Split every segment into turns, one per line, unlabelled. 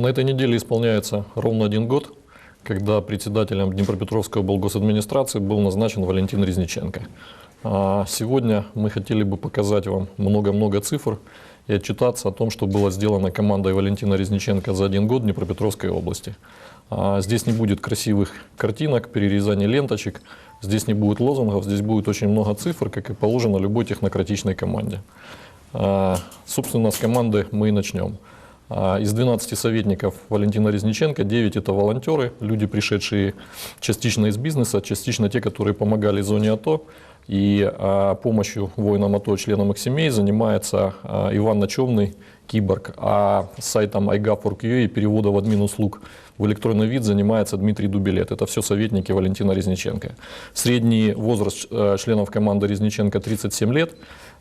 На этой неделе исполняется ровно один год, когда председателем Днепропетровской облгосадминистрации был назначен Валентин Резниченко. А сегодня мы хотели бы показать вам много-много цифр и отчитаться о том, что было сделано командой Валентина Резниченко за один год в Днепропетровской области. А здесь не будет красивых картинок, перерезаний ленточек, здесь не будет лозунгов, здесь будет очень много цифр, как и положено любой технократичной команде. А, собственно, с команды мы и начнем. А, из 12 советников Валентина Резниченко 9 это волонтеры, люди, пришедшие частично из бизнеса, частично те, которые помогали зоне АТО. И а, помощью воинам АТО, членам семей занимается а, Иван Ночевный, Киборг, а сайтом iGov.ua и перевода в админ услуг в электронный вид занимается Дмитрий Дубилет. Это все советники Валентина Резниченко. Средний возраст членов команды Резниченко 37 лет.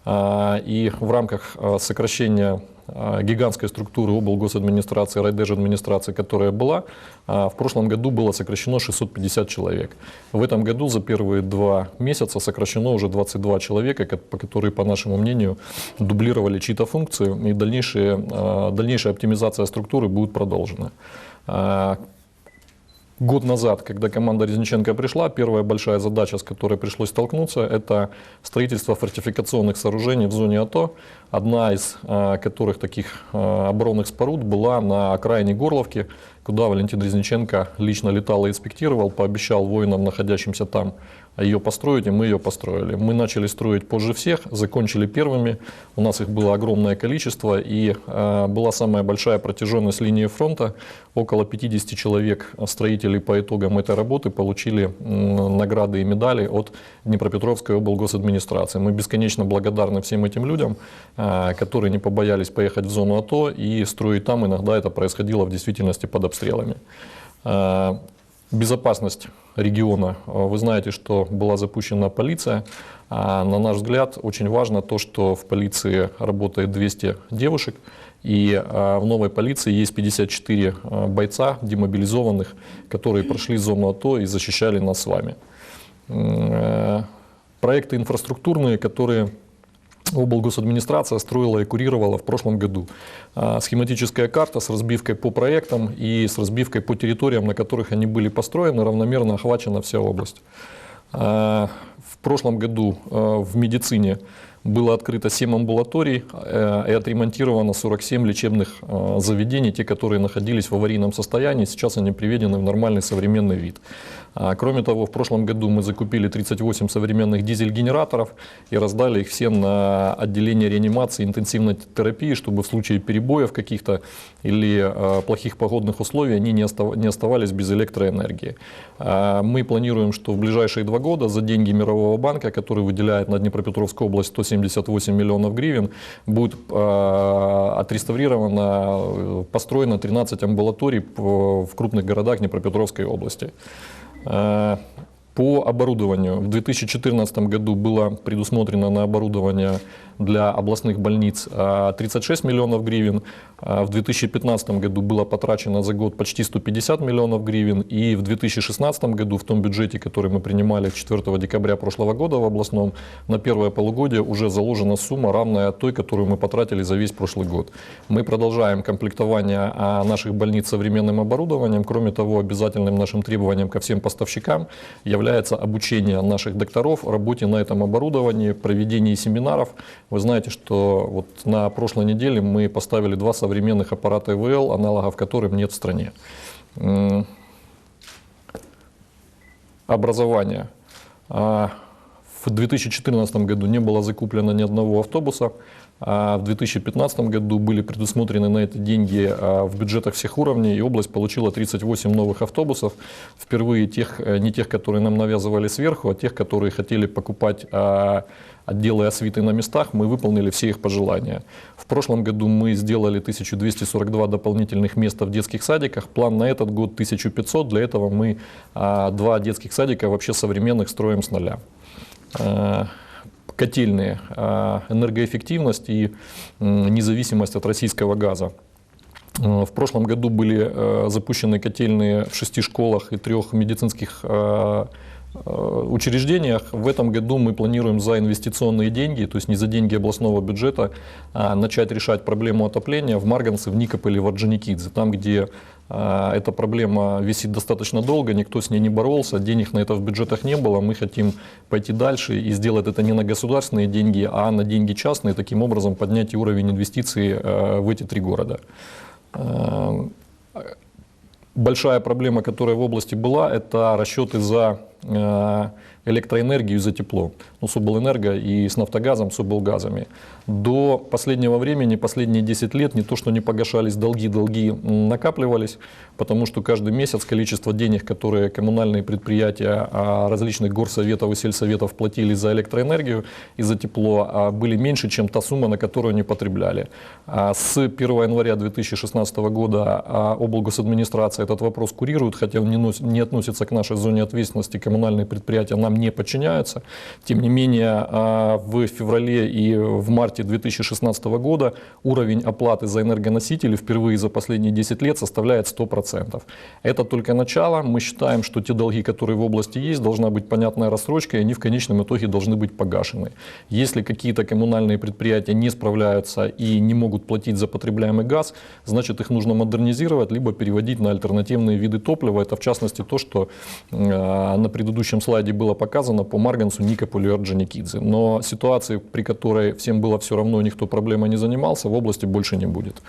И в рамках сокращения гигантской структуры облгосадминистрации, райдержадминистрации, которая была, в прошлом году было сокращено 650 человек. В этом году за первые два месяца сокращено уже 22 человека, которые, по нашему мнению, дублировали чьи-то функции, и дальнейшая, дальнейшая оптимизация структуры будет продолжена. Год назад, когда команда Резниченко пришла, первая большая задача, с которой пришлось столкнуться, это строительство фортификационных сооружений в зоне АТО. Одна из а, которых таких а, оборонных споруд была на окраине Горловки, куда Валентин Резниченко лично летал и инспектировал, пообещал воинам, находящимся там, ее построить, и мы ее построили. Мы начали строить позже всех, закончили первыми. У нас их было огромное количество, и э, была самая большая протяженность линии фронта. Около 50 человек строителей по итогам этой работы получили награды и медали от Днепропетровской облгосадминистрации. Мы бесконечно благодарны всем этим людям, э, которые не побоялись поехать в зону АТО и строить там. Иногда это происходило в действительности под обстрелами. Э, безопасность региона. Вы знаете, что была запущена полиция. А на наш взгляд, очень важно то, что в полиции работает 200 девушек, и а, в новой полиции есть 54 а, бойца демобилизованных, которые прошли зону АТО и защищали нас с вами. Э, проекты инфраструктурные, которые облгосадминистрация строила и курировала в прошлом году. А, схематическая карта с разбивкой по проектам и с разбивкой по территориям, на которых они были построены, равномерно охвачена вся область. А, в прошлом году а, в медицине было открыто 7 амбулаторий и отремонтировано 47 лечебных заведений, те, которые находились в аварийном состоянии, сейчас они приведены в нормальный современный вид. А, кроме того, в прошлом году мы закупили 38 современных дизель-генераторов и раздали их всем на отделение реанимации интенсивной терапии, чтобы в случае перебоев каких-то или а, плохих погодных условий они не оставались без электроэнергии. А, мы планируем, что в ближайшие два года за деньги Мирового банка, который выделяет на Днепропетровскую область 178 миллионов гривен, будет отреставрировано, построено 13 амбулаторий в крупных городах Днепропетровской области. По оборудованию. В 2014 году было предусмотрено на оборудование для областных больниц 36 а, миллионов гривен. А, в 2015 году было потрачено за год почти 150 миллионов гривен. И в 2016 году, в том бюджете, который мы принимали 4 декабря прошлого года в областном, на первое полугодие уже заложена сумма, равная той, которую мы потратили за весь прошлый год. Мы продолжаем комплектование а, наших больниц современным оборудованием. Кроме того, обязательным нашим требованием ко всем поставщикам является обучение наших докторов работе на этом оборудовании, проведение семинаров, вы знаете, что вот на прошлой неделе мы поставили два современных аппарата ИВЛ, аналогов которым нет в стране. Образование. А, в 2014 году не было закуплено ни одного автобуса. А в 2015 году были предусмотрены на это деньги а, в бюджетах всех уровней, и область получила 38 новых автобусов. Впервые тех, э, не тех, которые нам навязывали сверху, а тех, которые хотели покупать а, отделы освиты на местах, мы выполнили все их пожелания. В прошлом году мы сделали 1242 дополнительных места в детских садиках. План на этот год 1500. Для этого мы два детских садика вообще современных строим с нуля котельные, а, энергоэффективность и независимость от российского газа. Э, в прошлом году были э, запущены котельные в шести школах и трех медицинских э, э, учреждениях. В этом году мы планируем за инвестиционные деньги, то есть не за деньги областного бюджета, а начать решать проблему отопления в Марганце, в Никополе, в Орджоникидзе, там, где а, эта проблема висит достаточно долго, никто с ней не боролся, денег на это в бюджетах не было. Мы хотим пойти дальше и сделать это не на государственные деньги, а на деньги частные, таким образом поднять уровень инвестиций э, в эти три города. Э, большая проблема, которая в области была, это расчеты за э, электроэнергию за тепло. Ну, Субэлэнерго и с нафтогазом, Субэлгазами. До последнего времени, последние 10 лет, не то что не погашались долги, долги накапливались, потому что каждый месяц количество денег, которые коммунальные предприятия а, различных горсоветов и сельсоветов платили за электроэнергию и за тепло, а, были меньше, чем та сумма, на которую они потребляли. А с 1 января 2016 года облгосадминистрация этот вопрос курирует, хотя он не относится к нашей зоне ответственности, коммунальные предприятия нам не подчиняются. Тем не менее, в феврале и в марте 2016 года уровень оплаты за энергоносители впервые за последние 10 лет составляет 100%. Это только начало. Мы считаем, что те долги, которые в области есть, должна быть понятная рассрочка, и они в конечном итоге должны быть погашены. Если какие-то коммунальные предприятия не справляются и не могут платить за потребляемый газ, значит их нужно модернизировать, либо переводить на альтернативные виды топлива. Это в частности то, что э, на предыдущем слайде было показано по Марганцу, Никополю и Орджоникидзе. Но ситуации, при которой всем было все равно, никто проблемой не занимался, в области больше не будет.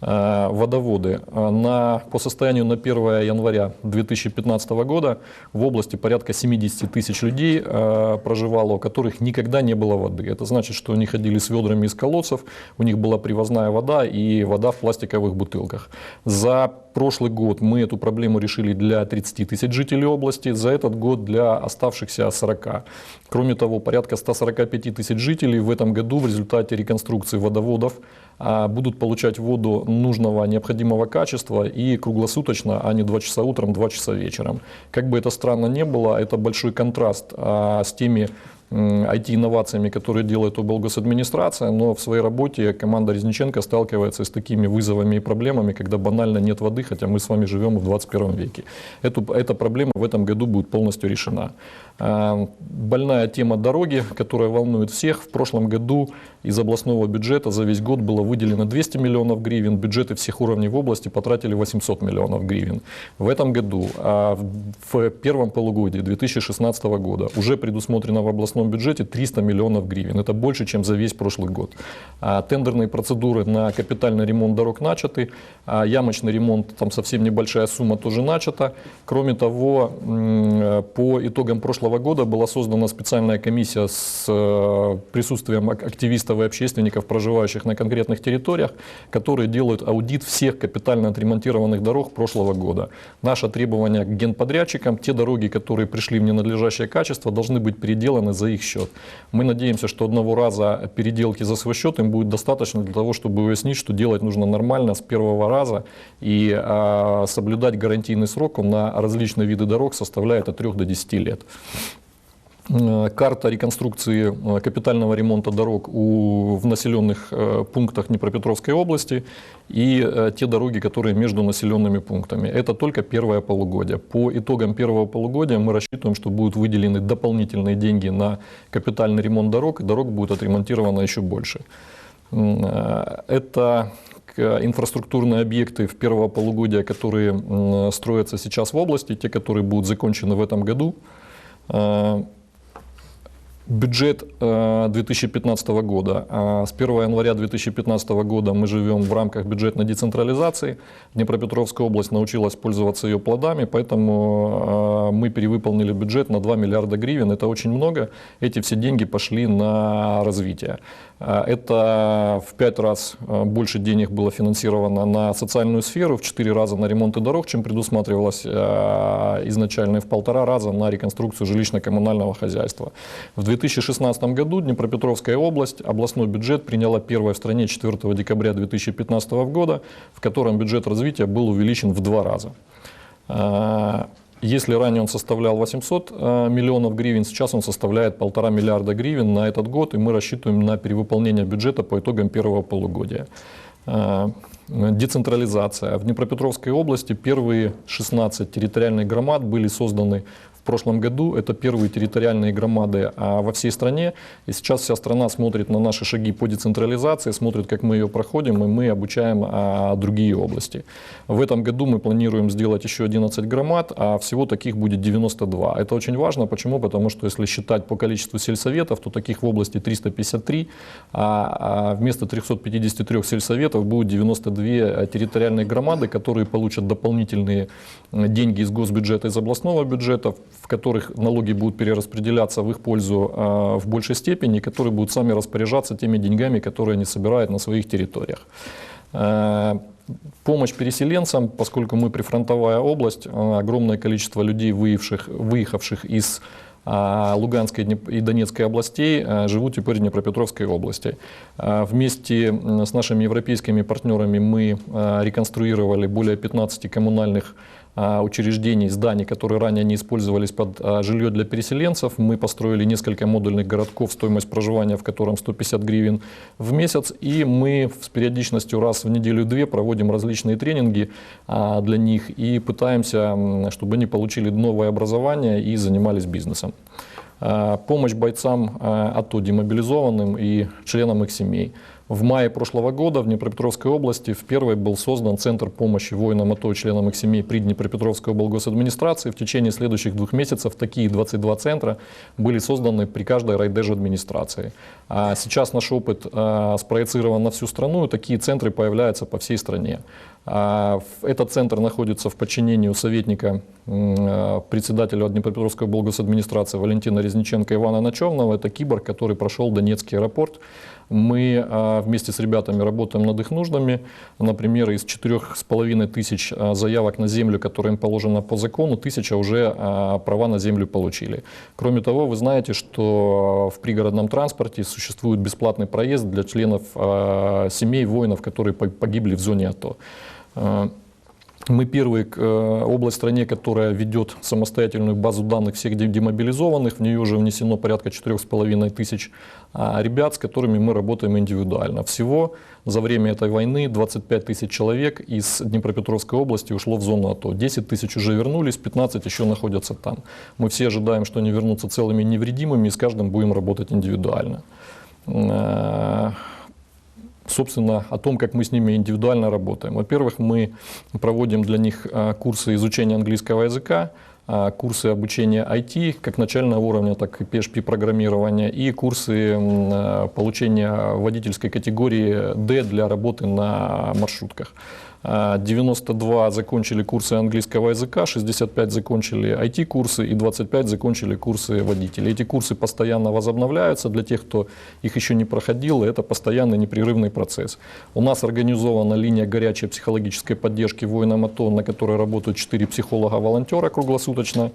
Э, водоводы. Э, на, по состоянию на 1 января 2015 года в области порядка 70 тысяч людей э, проживало, у которых никогда не было воды. Это значит, что они ходили с ведрами из колодцев, у них была привозная вода и вода в пластиковых бутылках. За прошлый год мы эту проблему решили для 30 тысяч жителей области, за этот год для оставшихся 40. Кроме того, порядка 145 тысяч жителей в этом году в результате реконструкции водоводов будут получать воду нужного, необходимого качества и круглосуточно, а не 2 часа утром, 2 часа вечером. Как бы это странно не было, это большой контраст а, с теми IT-инновациями, которые делает облгосадминистрация, но в своей работе команда Резниченко сталкивается с такими вызовами и проблемами, когда банально нет воды, хотя мы с вами живем в 21 веке. Эту, эта проблема в этом году будет полностью решена. А, больная тема дороги, которая волнует всех. В прошлом году из областного бюджета за весь год было выделено 200 миллионов гривен, бюджеты всех уровней в области потратили 800 миллионов гривен. В этом году, а, в первом полугодии 2016 года, уже предусмотрено в областном бюджете 300 миллионов гривен. Это больше, чем за весь прошлый год. А, тендерные процедуры на капитальный ремонт дорог начаты, ямочный ремонт, там совсем небольшая сумма тоже начата. Кроме того, по итогам прошлого прошлого года была создана специальная комиссия с э, присутствием активистов и общественников, проживающих на конкретных территориях, которые делают аудит всех капитально отремонтированных дорог прошлого года. Наше требование к генподрядчикам, те дороги, которые пришли в ненадлежащее качество, должны быть переделаны за их счет. Мы надеемся, что одного раза переделки за свой счет им будет достаточно для того, чтобы уяснить, что делать нужно нормально с первого раза и а, соблюдать гарантийный срок он на различные виды дорог составляет от 3 до 10 лет. Э, карта реконструкции э, капитального ремонта дорог у, в населенных э, пунктах Днепропетровской области и те дороги, которые между населенными пунктами. Это только первое полугодие. По итогам первого полугодия мы рассчитываем, что будут выделены дополнительные деньги на капитальный ремонт дорог, и дорог будет отремонтировано еще больше. Это инфраструктурные объекты в первого полугодия, которые строятся сейчас в области, те, которые будут закончены в этом году. Uh, Бюджет 2015 э, года. А с 1 января 2015 года мы живем в рамках бюджетной децентрализации. Днепропетровская область научилась пользоваться ее плодами, поэтому э, мы перевыполнили бюджет на 2 миллиарда гривен. Это очень много. Эти все деньги пошли на развитие. Э, это в 5 раз больше денег было финансировано на социальную сферу, в 4 раза на ремонты дорог, чем предусматривалось изначально, и в полтора раза на реконструкцию жилищно-коммунального хозяйства. В 2016 году Днепропетровская область, областной бюджет приняла первое в стране 4 декабря 2015 года, в котором бюджет развития был увеличен в два раза. А, если ранее он составлял 800 а, миллионов гривен, сейчас он составляет полтора миллиарда гривен на этот год, и мы рассчитываем на перевыполнение бюджета по итогам первого полугодия. А, децентрализация. В Днепропетровской области первые 16 территориальных громад были созданы прошлом году. Это первые территориальные громады а, во всей стране. И сейчас вся страна смотрит на наши шаги по децентрализации, смотрит, как мы ее проходим, и мы обучаем а, другие области. В этом году мы планируем сделать еще 11 громад, а всего таких будет 92. Это очень важно. Почему? Потому что если считать по количеству сельсоветов, то таких в области 353, а, а вместо 353 сельсоветов будет 92 территориальные громады, которые получат дополнительные деньги из госбюджета, из областного бюджета, в которых налоги будут перераспределяться в их пользу в большей степени, которые будут сами распоряжаться теми деньгами, которые они собирают на своих территориях. Помощь переселенцам, поскольку мы прифронтовая область, огромное количество людей, выехавших, выехавших из Луганской и Донецкой областей живут теперь в Днепропетровской области. Вместе с нашими европейскими партнерами мы реконструировали более 15 коммунальных а, учреждений, зданий, которые ранее не использовались под а, жилье для переселенцев. Мы построили несколько модульных городков, стоимость проживания в котором 150 гривен в месяц. И мы с периодичностью раз в неделю-две проводим различные тренинги а, для них и пытаемся, чтобы они получили новое образование и занимались бизнесом. Помощь бойцам АТО демобилизованным и членам их семей. В мае прошлого года в Днепропетровской области впервые был создан Центр помощи воинам АТО и членам их семей при Днепропетровской облгосадминистрации. В течение следующих двух месяцев такие 22 центра были созданы при каждой райдеж администрации. А сейчас наш опыт а, спроецирован на всю страну, и такие центры появляются по всей стране. А, этот центр находится в подчинении у советника а, председателя Днепропетровской облгосадминистрации Валентина Резниченко Ивана Ночевного. Это киборг, который прошел Донецкий аэропорт. Мы а, вместе с ребятами работаем над их нуждами. Например, из четырех с половиной тысяч а, заявок на землю, которые им положено по закону, тысяча уже а, права на землю получили. Кроме того, вы знаете, что в пригородном транспорте существует бесплатный проезд для членов семей воинов, которые погибли в зоне АТО. Мы первая э, область в стране, которая ведет самостоятельную базу данных всех демобилизованных. В нее уже внесено порядка 4,5 тысяч а, ребят, с которыми мы работаем индивидуально. Всего за время этой войны 25 тысяч человек из Днепропетровской области ушло в зону АТО. 10 тысяч уже вернулись, 15 еще находятся там. Мы все ожидаем, что они вернутся целыми и невредимыми, и с каждым будем работать индивидуально. Собственно, о том, как мы с ними индивидуально работаем. Во-первых, мы проводим для них а, курсы изучения английского языка, а, курсы обучения IT, как начального уровня, так и PHP-программирования, и курсы а, получения водительской категории D для работы на маршрутках. 92 а, закончили курсы английского языка, 65 закончили IT-курсы и 25 закончили курсы водителей. Эти курсы постоянно возобновляются для тех, кто их еще не проходил, это постоянный непрерывный процесс. У нас организована линия горячей психологической поддержки воинам АТО, на которой работают 4 психолога-волонтера круглосуточно.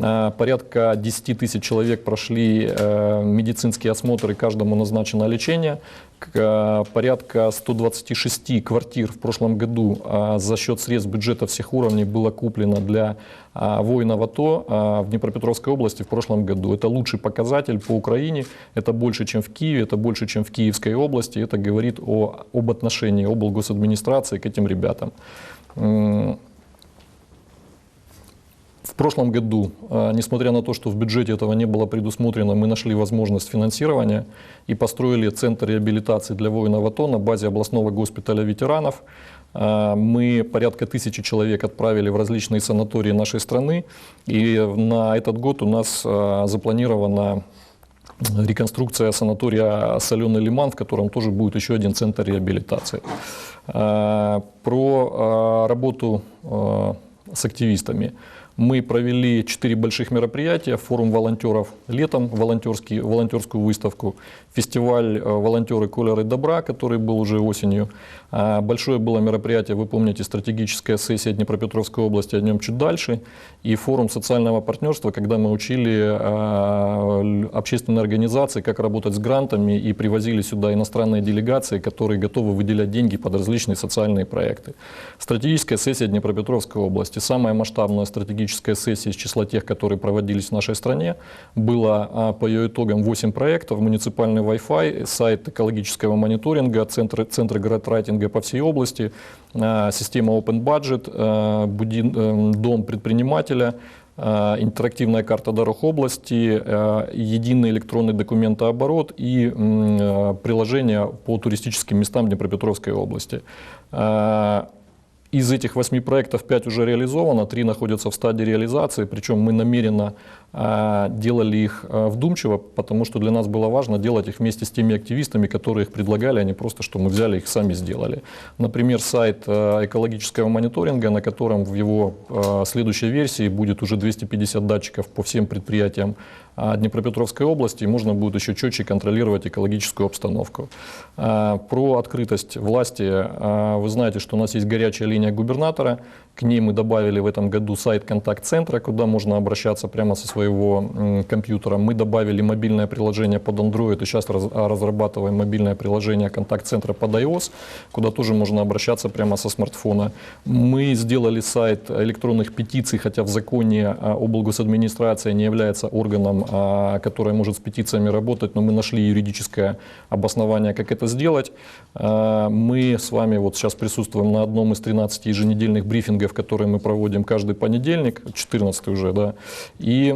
А, порядка 10 тысяч человек прошли э, медицинские осмотры, каждому назначено лечение. Э, порядка 126 квартир в прошлом году за счет средств бюджета всех уровней было куплено для воинов АТО в Днепропетровской области в прошлом году. Это лучший показатель по Украине, это больше, чем в Киеве, это больше, чем в Киевской области. Это говорит о, об отношении облгосадминистрации к этим ребятам. В прошлом году, а, несмотря на то, что в бюджете этого не было предусмотрено, мы нашли возможность финансирования и построили центр реабилитации для воинов АТО на базе областного госпиталя ветеранов. А, мы порядка тысячи человек отправили в различные санатории нашей страны. И на этот год у нас а, запланирована реконструкция санатория «Соленый лиман», в котором тоже будет еще один центр реабилитации. Про работу с активистами. Мы провели четыре больших мероприятия. Форум волонтеров летом, волонтерский, волонтерскую выставку, фестиваль э, «Волонтеры Колеры Добра», который был уже осенью. А, большое было мероприятие, вы помните, стратегическая сессия Днепропетровской области, о нем чуть дальше. И форум социального партнерства, когда мы учили а, общественные организации, как работать с грантами и привозили сюда иностранные делегации, которые готовы выделять деньги под различные социальные проекты. Стратегическая сессия Днепропетровской области, самая масштабная стратегическая сессия из числа тех, которые проводились в нашей стране. Было а, по ее итогам 8 проектов, муниципальный Wi-Fi, сайт экологического мониторинга, центры, центры градрайтинга по всей области, э, система Open Budget, э, э, дом предпринимателя, интерактивная карта дорог области, единый электронный документооборот и приложение по туристическим местам Днепропетровской области. Из этих восьми проектов пять уже реализовано, три находятся в стадии реализации, причем мы намеренно делали их а, вдумчиво, потому что для нас было важно делать их вместе с теми активистами, которые их предлагали, а не просто, что мы взяли их сами сделали. Например, сайт а, экологического мониторинга, на котором в его а, следующей версии будет уже 250 датчиков по всем предприятиям а, Днепропетровской области, и можно будет еще четче контролировать экологическую обстановку. А, Про открытость власти. а, Вы знаете, что у нас есть горячая линия губернатора. К ней мы добавили в этом году сайт контакт-центра, куда можно обращаться прямо со своего компьютера. Мы добавили мобильное приложение под Android, и сейчас раз- разрабатываем мобильное приложение контакт-центра под iOS, куда тоже можно обращаться прямо со смартфона. Мы сделали сайт электронных петиций, хотя в законе а, облгосадминистрация не является органом, а, которое может с петициями работать, но мы нашли юридическое обоснование, как это сделать. А, Мы с вами вот сейчас присутствуем на одном из 13 еженедельных брифингов, которые мы проводим каждый понедельник, 14 уже, да, и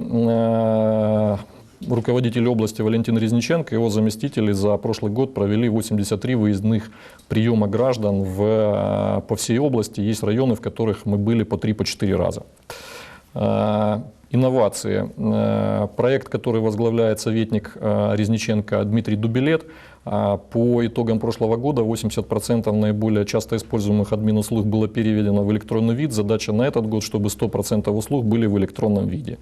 руководитель области Валентин Резниченко и его заместители за прошлый год провели 83 выездных приема граждан в, э, по всей области. Есть районы, в которых мы были по 3-4 раза. Э, Инновации. Э, Проект, который возглавляет советник э, Резниченко Дмитрий Дубилет, по итогам прошлого года 80% наиболее часто используемых админ-услуг было переведено в электронный вид. Задача на этот год, чтобы 100% услуг были в электронном виде.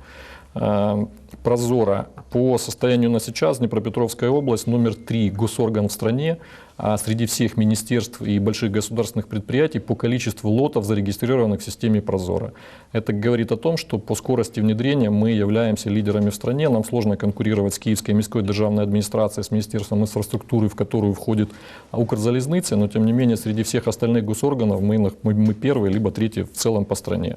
А, Прозоро. По состоянию на сейчас Днепропетровская область номер три госорган в стране а среди всех министерств и больших государственных предприятий по количеству лотов, зарегистрированных в системе Прозоро. Это говорит о том, что по скорости внедрения мы являемся лидерами в стране. Нам сложно конкурировать с Киевской міськой державной администрацией, с Министерством инфраструктуры, в которую входит Укрзалезница, но тем не менее среди всех остальных госорганов мы, мы, первые, либо третьи в целом по стране.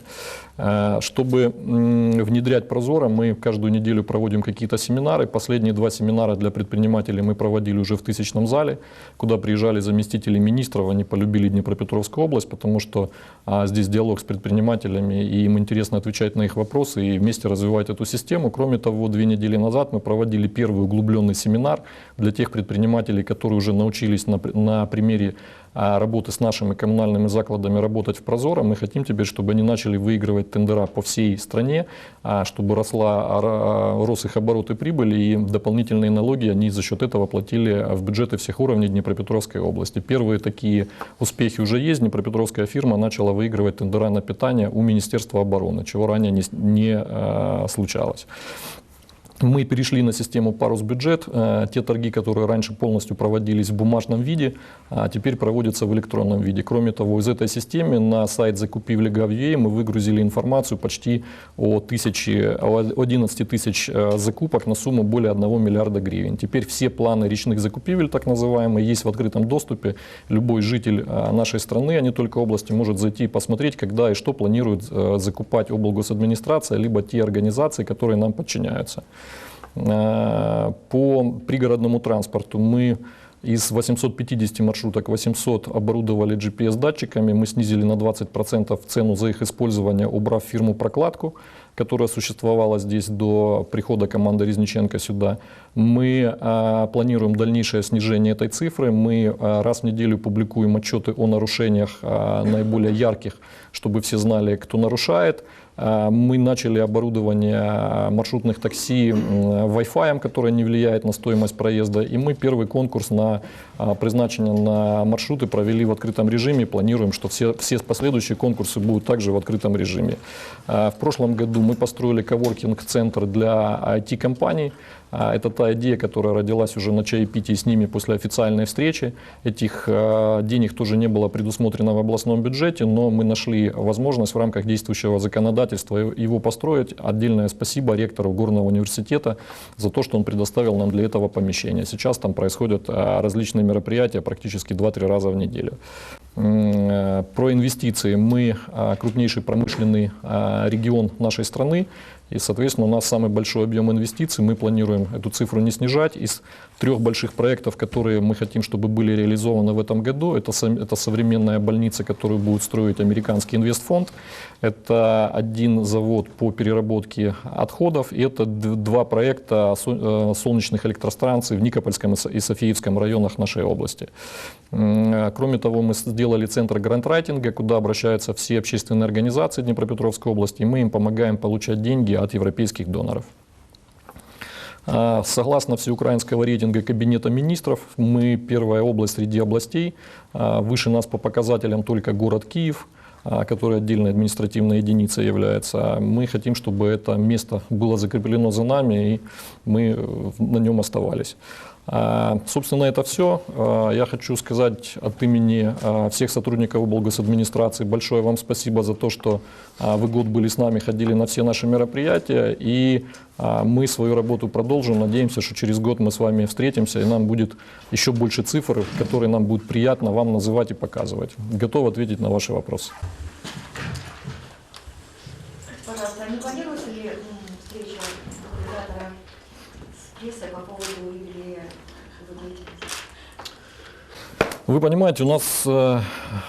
Э, Чтобы внедрять Прозоро, мы каждую неделю проводим какие-то семинары. Последние два семинара для предпринимателей мы проводили уже в тысячном зале, куда приезжали заместители министров, они полюбили Днепропетровскую область, потому что а, здесь диалог с предпринимателями, и им интересно отвечать на их вопросы и вместе развивать эту систему. Кроме того, две недели назад мы проводили первый углубленный семинар для тех предпринимателей, которые уже научились на, на примере работы с нашими коммунальными закладами работать в Прозоро. Мы хотим теперь, чтобы они начали выигрывать тендера по всей стране, а, чтобы росла, а, рос их оборот и прибыль, и дополнительные налоги они за счет этого платили в бюджеты всех уровней Днепропетровской области. Первые такие успехи уже есть. Днепропетровская фирма начала выигрывать тендера на питание у Министерства обороны, чего ранее не, не а, случалось. Мы перешли на систему парус бюджет. Э, Те торги, которые раньше полностью проводились в бумажном виде, а теперь проводятся в электронном виде. Кроме того, из этой системы на сайт закупивли.gov.ua мы выгрузили информацию почти о, тысячи, о 11 тысяч э, закупок на сумму более 1 миллиарда гривен. Теперь все планы речных закупивель, так называемые, есть в открытом доступе. Любой житель э, нашей страны, а не только области, может зайти и посмотреть, когда и что планирует закупать облгосадминистрация, либо те организации, которые нам подчиняются. Э, По пригородному транспорту мы из 850 маршруток 800 оборудовали GPS-датчиками. Мы снизили на 20% цену за их использование, убрав фирму прокладку, которая существовала здесь до прихода команды Резниченко сюда. Мы э, планируем дальнейшее снижение этой цифры. Мы э, раз в неделю публикуем отчеты о нарушениях э, наиболее ярких, чтобы все знали, кто нарушает. Э, Мы начали оборудование маршрутных такси Wi-Fi, которое не влияет на стоимость проезда. И мы первый конкурс на а, призначение на маршруты провели в открытом режиме. Планируем, что все, все последующие конкурсы будут также в открытом режиме. В прошлом году мы построили коворкинг-центр для IT-компаний. А, Это та идея, которая родилась уже на чаепитии с ними после официальной встречи. Этих э, денег тоже не было предусмотрено в областном бюджете, но мы нашли возможность в рамках действующего законодательства его построить. Отдельное спасибо ректору Горного университета за то, что он предоставил нам для этого помещение. Сейчас там происходят э, различные мероприятия практически 2-3 раза в неделю. Э, Про инвестиции. Мы крупнейший промышленный регион нашей страны. И, соответственно, у нас самый большой объем инвестиций. Мы планируем эту цифру не снижать. Из трех больших проектов, которые мы хотим, чтобы были реализованы в этом году, это, это современная больница, которую будет строить американский инвестфонд. Это один завод по переработке отходов. И это два проекта э, солнечных электростанций в Никопольском и Со- и Софиевском районах нашей области. Э, Кроме того, мы сделали центр грантрайтинга, куда обращаются все общественные организации Днепропетровской области, и мы им помогаем получать деньги от европейских доноров. А, Согласно всеукраинского рейтинга Кабинета министров, мы первая область среди областей. А, Выше нас по показателям только город Киев, а, который отдельной административной единицей является. Мы хотим, чтобы это место было закреплено за нами, и мы э, на нем оставались. А, Собственно, это все. Я хочу сказать от имени а, всех сотрудников облгосадминистрации большое вам спасибо за то, что а, вы год были с нами, ходили на все наши мероприятия, и а, мы свою работу продолжим. Надеемся, что через год мы с вами встретимся, и нам будет еще больше цифр, которые нам будет приятно вам называть и показывать. Готов ответить на ваши вопросы.
Пожалуйста, а не планируется ли встреча прессой по поводу юбилея его деятельности?
Вы понимаете, у нас э,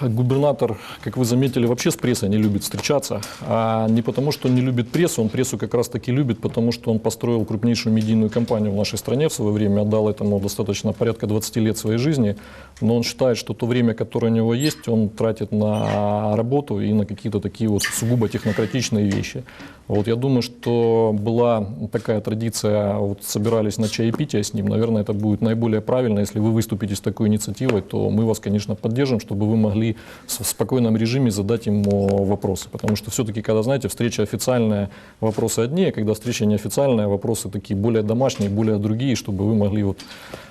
губернатор, как вы заметили, вообще с прессой не любит встречаться. А не потому, что не любит прессу, он прессу как раз таки любит, потому что он построил крупнейшую медийную кампанию в нашей стране в свое время, отдал этому достаточно порядка 20 лет своей жизни. Но он считает, что то время, которое у него есть, он тратит на работу и на какие-то такие вот сугубо технократичные вещи. Вот я думаю, что была такая традиция, вот собирались на чаепитие с ним, наверное, это будет наиболее правильно, если вы выступите с такой инициативой, то мы вас, конечно, поддержим, чтобы вы могли в спокойном режиме задать ему вопросы. Потому что все-таки, когда, знаете, встреча официальная, вопросы одни, а когда встреча неофициальная, вопросы такие более домашние, более другие, чтобы вы могли вот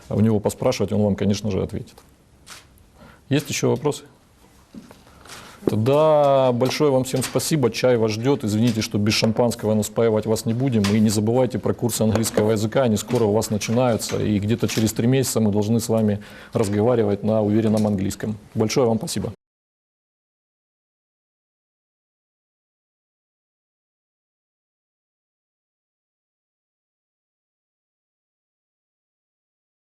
у него поспрашивать, он вам, конечно же, ответит. Есть еще вопросы? Тогда большое вам всем спасибо. Чай вас ждет. Извините, что без шампанского, но спаивать вас не будем. И не забывайте про курсы английского языка. Они скоро у вас начинаются. И где-то через три месяца мы должны с вами разговаривать на уверенном английском. Большое вам спасибо.